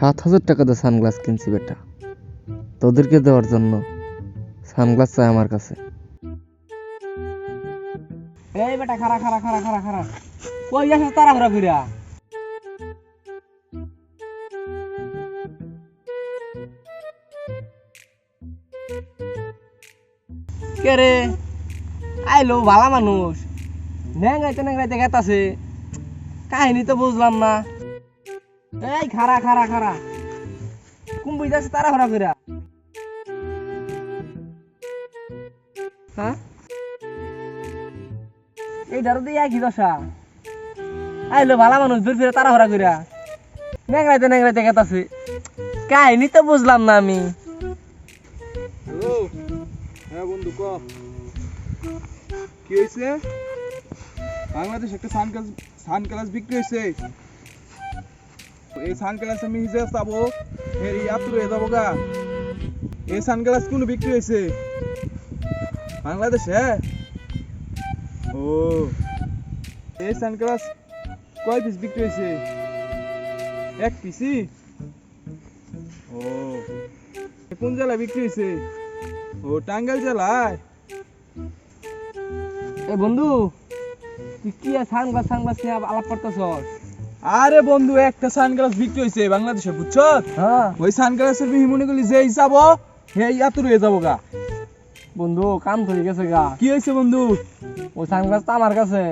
সাত হাজার টাকা দিয়ে সানগ্লাস কিনছি বেটা। তোদেরকে দেওয়ার জন্য সানগ্লাস চাই আমার কাছে। এই বেটা খারা খারা খারা খারা খারা কই যাস ঘোরা কে রে? আইলো ভালা মানুষ। নেংরাইতে নেংরাইতে গেতাছে। কাহিনী তো বুঝলাম না। এই খারা খারা খারা কোন বুঝ যাচ্ছে তারা ফিরা হ্যাঁ? এই ধরো দিয়ে একই দশা। মানুষ, দূর ফিরে তারা হরা কইরা। নেংরাইতে নেংরাইতে গেতাছে। কাহিনী তো বুঝলাম না আমি। হ্যাঁ বন্ধু, ক? কি হয়েছে বাংলাদেশ একটা সান ক্লাস সান ক্লাস বিক্রি হয়েছে এই সান ক্লাস আমি হিসেবে পাবো এর ইয়াত্র যাব গা। এই সান ক্লাস কোন বিক্রি হয়েছে বাংলাদেশে ও। এই সান ক্লাস কয় পিস বিক্রি হয়েছে এক পিসি ও। কোন জেলায় বিক্রি হয়েছে ও, টাঙ্গাইল জেলায় এ বন্ধু তুই কি সানগ্লাস সানগ্লাস নিয়ে আলাপ করতেছস? আরে বন্ধু একটা সানগ্লাস বিক্রি হয়েছে বাংলাদেশে বুঝছ? হ্যাঁ। ওই সানগ্লাসের বিহি মনে করলি যে হিসাব হে ইয়াতুর হয়ে যাব গা। বন্ধু কাম ধরে গেছে গা। কি হয়েছে বন্ধু? ওই সানগ্লাস তো আমার কাছে।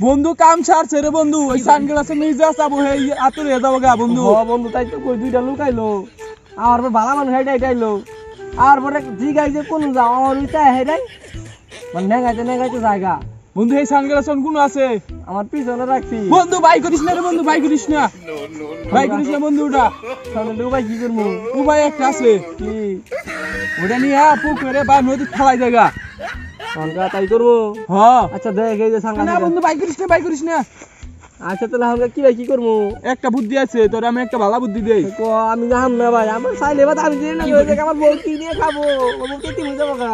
বন্ধু কাম ছাড়ছে রে বন্ধু ওই সানগ্লাসের নিজে যাব হে ইয়াতুর হয়ে যাব গা বন্ধু। বন্ধু তাই তো কই দুইটা লুকাইলো আমার পর ভালা মানুষ হেঁটে হেঁটাইলো আর পরে জিগাই যে কোন যাও আমার উইটা হেঁটাই মানে নেগাইতে নেগাইতে জায়গা বন্ধু এই সানগ্লাস কোন আছে? আমার পিছনে রাখছি। বন্ধু বাই করিস না রে বন্ধু বাই করিস না। বাই করিস না বন্ধু ওটা। তাহলে লুকাই কি করব? উপায় একটা আছে। কি? ওটা নিয়ে পুকুরে বা নদী ফেলাই জায়গা। তাই করব? হ্যাঁ আচ্ছা দেখ এই যে সানগ্লাস না বন্ধু বাই করিস না বাই করিস না। আচ্ছা তাহলে আমাকে কি ভাই কি করব? একটা বুদ্ধি আছে তোর আমি একটা ভালো বুদ্ধি দেই। আমি জাহাম না ভাই আমার চাইলে বা আমি জানি না আমার বউ কি নিয়ে খাব? বউ কেটে হয়ে যাব গা।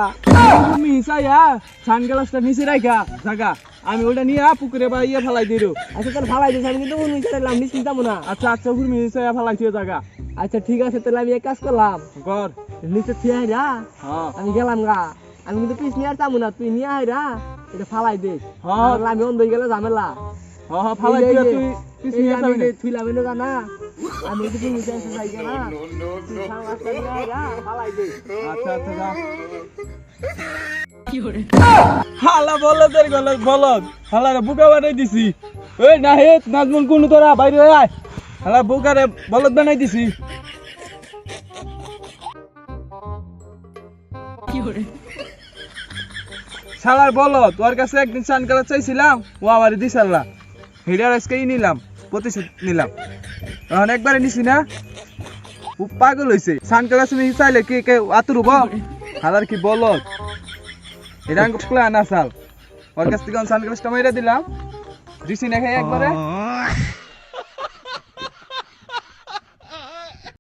তুমি হিসাইয়া সানগ্লাসটা নিচে রাখা জায়গা আমি ওটা নিয়ে পুকুরে বা ইয়ে ফেলাই দিই আচ্ছা তাহলে ফালাই দিয়েছি আমি কিন্তু উনি চাইলাম নিশ্চিত যাব না। আচ্ছা আচ্ছা ঘুরমি হিসাইয়া ফেলাই আচ্ছা ঠিক আছে তাহলে আমি এক কাজ করলাম। কর। নিচে থিয়ে যা হ্যাঁ। আমি গেলাম গা। আমি কিন্তু পিস নিয়ে আর যাব না তুই নিয়ে আয় রা এটা ফালাই দে হ্যাঁ। আমি অন্ধ হয়ে গেলে ঝামেলা। হ্যাঁ হ্যাঁ ফেলাই এই যে- তুই পিছ এই নিয়ে আমি না। থুইলাম এনে জানা আমি কিন্তু নিচে এসে যাই না তুই সাংবাদিকটা নিয়ে আয় রা, ফালাই দে। আচ্ছা আচ্ছা যা। হালা বলদের গলত বলদ। হালারে বুকা বানাই দিছি। ওই না হে নাজমুল কোন তোরা বাইরে আয়। হালা বুকারে বলদ বানাই দিছি। শালার বলদ তোর কাছে একদিন চান কালার চাইছিলাম ও আমার দিশাল্লা হিডার আজকেই নিলাম প্রতিশোধ নিলাম এখন একবারে নিছি না ও পাগল হয়েছে সান কালার তুমি চাইলে কি কে আতুরব হালার কি বল এটা আমি আনা সাল ওর কাছ থেকে সান কালারটা মেরে দিলাম দিছি না খাই একবারে